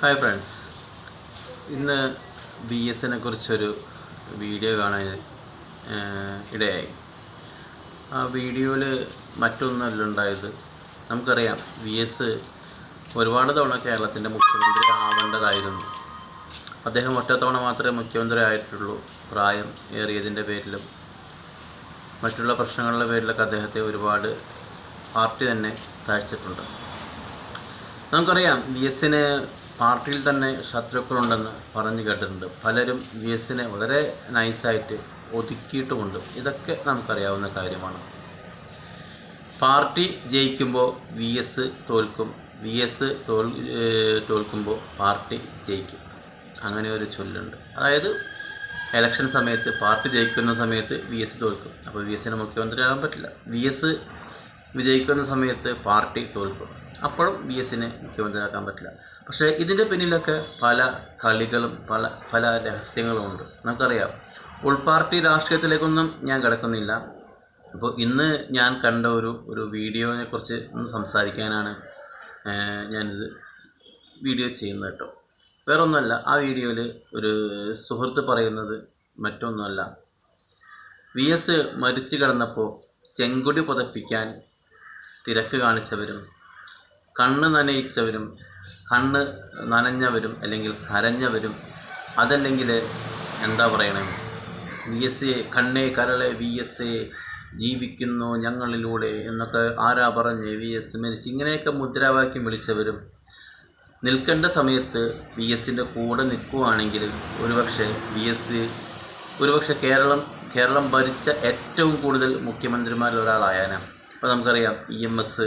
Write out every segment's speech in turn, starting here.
Hi friends ഇന്ന് B S എന്നെ കുറിച്ചൊരു വീഡിയോ കാണാൻ ഇടയായി. ആ വീഡിയോയിൽ മറ്റൊന്നല്ല ഉണ്ടായത്. നമുക്കറിയാം വി എസ് ഒരുപാട് തവണ കേരളത്തിന്റെ മുഖ്യമന്ത്രി ആവേണ്ടതായിരുന്നു. അദ്ദേഹം ഒറ്റത്തവണ മാത്രമേ മുഖ്യമന്ത്രി ആയിട്ടുള്ളൂ. പ്രായം ഏറിയതിന്റെ പേരിലും മറ്റുള്ള പ്രശ്നങ്ങളുടെ പേരിലൊക്കെ അദ്ദേഹത്തെ ഒരുപാട് പാർട്ടി തന്നെ താഴ്ചിട്ടുണ്ട് നമുക്കറിയാം വി എസിന് പാർട്ടിയിൽ തന്നെ ശത്രുക്കളുണ്ടെന്ന് പറഞ്ഞു കേട്ടിട്ടുണ്ട്. പലരും വി എസിനെ വളരെ നൈസായിട്ട് ഒതുക്കിയിട്ടുമുണ്ട്. ഇതൊക്കെ നമുക്കറിയാവുന്ന കാര്യമാണ്. പാർട്ടി ജയിക്കുമ്പോൾ വി എസ് തോൽക്കും. വി എസ് തോൽ തോൽക്കുമ്പോൾ പാർട്ടി ജയിക്കും. അങ്ങനെ ഒരു ചൊല്ലുണ്ട്. അതായത് ഇലക്ഷൻ സമയത്ത് പാർട്ടി ജയിക്കുന്ന സമയത്ത് വി എസ് തോൽക്കും. അപ്പോൾ വി എസിന് മുഖ്യമന്ത്രിയാകാൻ പറ്റില്ല. വി എസ് വിജയിക്കുന്ന സമയത്ത് പാർട്ടി തോൽക്കും. അപ്പോഴും വി എസിനെ മുഖ്യമന്ത്രിയാക്കാൻ പറ്റില്ല. പക്ഷേ ഇതിന്റെ പിന്നിലൊക്കെ പല കളികളും പല പല രഹസ്യങ്ങളും ഉണ്ട്. നമുക്കറിയാം. ഉൾപാർട്ടി രാഷ്ട്രീയത്തിലേക്കൊന്നും ഞാൻ കിടക്കുന്നില്ല. അപ്പോൾ ഇന്ന് ഞാൻ കണ്ട ഒരു ഒരു വീഡിയോനെ കുറിച്ച് ഒന്ന് സംസാരിക്കാനാണ് ഞാനിത് വീഡിയോ ചെയ്യുന്നത് കേട്ടോ. വേറൊന്നുമല്ല ആ വീഡിയോയിൽ ഒരു സുഹൃത്ത് പറയുന്നത് മറ്റൊന്നുമല്ല. വി എസ് മരിച്ചു കിടന്നപ്പോൾ ചെങ്കുടി പുതപ്പിക്കാൻ തിരക്ക് കാണിച്ചവരും കണ്ണ് നനയിച്ചവരും കണ്ണ് നനഞ്ഞവരും അല്ലെങ്കിൽ കരഞ്ഞവരും അതല്ലെങ്കിൽ എന്താ പറയണേ? വി എസ് എ കണ്ണേ കരളെ വി എസ് എ ജീവിക്കുന്നു ഞങ്ങളിലൂടെ എന്നൊക്കെ ആരാ പറഞ്ഞ് വി എസ് മരിച്ച് ഇങ്ങനെയൊക്കെ മുദ്രാവാക്യം വിളിച്ചവരും. നിൽക്കേണ്ട സമയത്ത് വി എസിന്റെ കൂടെ നിൽക്കുകയാണെങ്കിൽ ഒരുപക്ഷെ വി എസ് ഒരുപക്ഷെ കേരളം കേരളം ഭരിച്ച ഏറ്റവും കൂടുതൽ മുഖ്യമന്ത്രിമാരിൽ ഒരാളായാനാണ് അപ്പോൾ നമുക്കറിയാം ഇ എം എസ്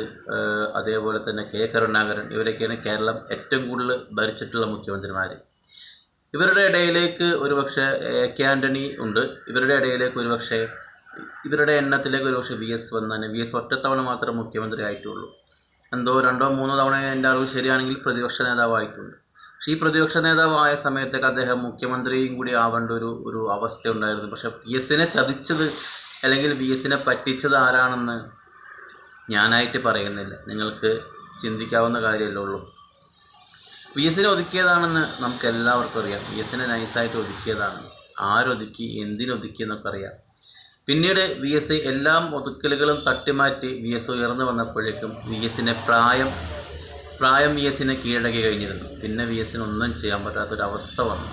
അതേപോലെ തന്നെ കെ കരുണാകരൻ ഇവരൊക്കെയാണ് കേരളം ഏറ്റവും കൂടുതൽ ഭരിച്ചിട്ടുള്ള മുഖ്യമന്ത്രിമാർ ഇവരുടെ ഇടയിലേക്ക് ഒരുപക്ഷെ എ കെ ആന്റണി ഉണ്ട്. ഇവരുടെ ഇടയിലേക്ക് ഒരുപക്ഷെ ഇവരുടെ എണ്ണത്തിലേക്ക് ഒരുപക്ഷെ വി എസ് വന്നാൽ വി എസ് ഒറ്റത്തവണ മാത്രമേ മുഖ്യമന്ത്രി ആയിട്ടുള്ളൂ. എന്തോ രണ്ടോ മൂന്നോ തവണ എന്റെ അറിവ് ശരിയാണെങ്കിൽ പ്രതിപക്ഷ നേതാവായിട്ടുണ്ട്. പക്ഷേ ഈ പ്രതിപക്ഷ നേതാവായ സമയത്തൊക്കെ അദ്ദേഹം മുഖ്യമന്ത്രിയും കൂടി ആവേണ്ട ഒരു ഒരു അവസ്ഥ ഉണ്ടായിരുന്നു പക്ഷേ വി എസിനെ ചതിച്ചത് അല്ലെങ്കിൽ വി എസിനെ പറ്റിച്ചത് ആരാണെന്ന് ഞാനായിട്ട് പറയുന്നില്ല. നിങ്ങൾക്ക് ചിന്തിക്കാവുന്ന കാര്യമല്ലേ ഉള്ളൂ. വി എസിനെ ഒതുക്കിയതാണെന്ന് നമുക്ക് എല്ലാവർക്കും അറിയാം. വി എസിനെ നൈസായിട്ട് ഒതുക്കിയതാണ്. ആരൊതുക്കി എന്തിനൊതുക്കി എന്നൊക്കെ അറിയാം. പിന്നീട് വി എസ് എല്ലാം ഒതുക്കലുകളും തട്ടിമാറ്റി വി എസ് ഉയർന്നു വന്നപ്പോഴേക്കും വി എസിന്റെ പ്രായം പ്രായം വി എസിനെ കീഴടക്കി കഴിഞ്ഞിരുന്നു. പിന്നെ വി എസിന് ഒന്നും ചെയ്യാൻ പറ്റാത്തൊരവസ്ഥ വന്നു.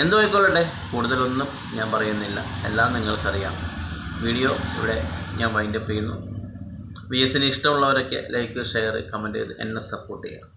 എന്തോ ആയിക്കൊള്ളട്ടെ. കൂടുതലൊന്നും ഞാൻ പറയുന്നില്ല. എല്ലാം നിങ്ങൾക്കറിയാം. വീഡിയോ ഇവിടെ ഞാൻ വൈൻഡപ്പ് ചെയ്യുന്നു. വി എസിന് ഇഷ്ടമുള്ളവരൊക്കെ ലൈക്ക് ഷെയർ കമന്റ് ചെയ്ത് എന്നെ സപ്പോർട്ട് ചെയ്യാം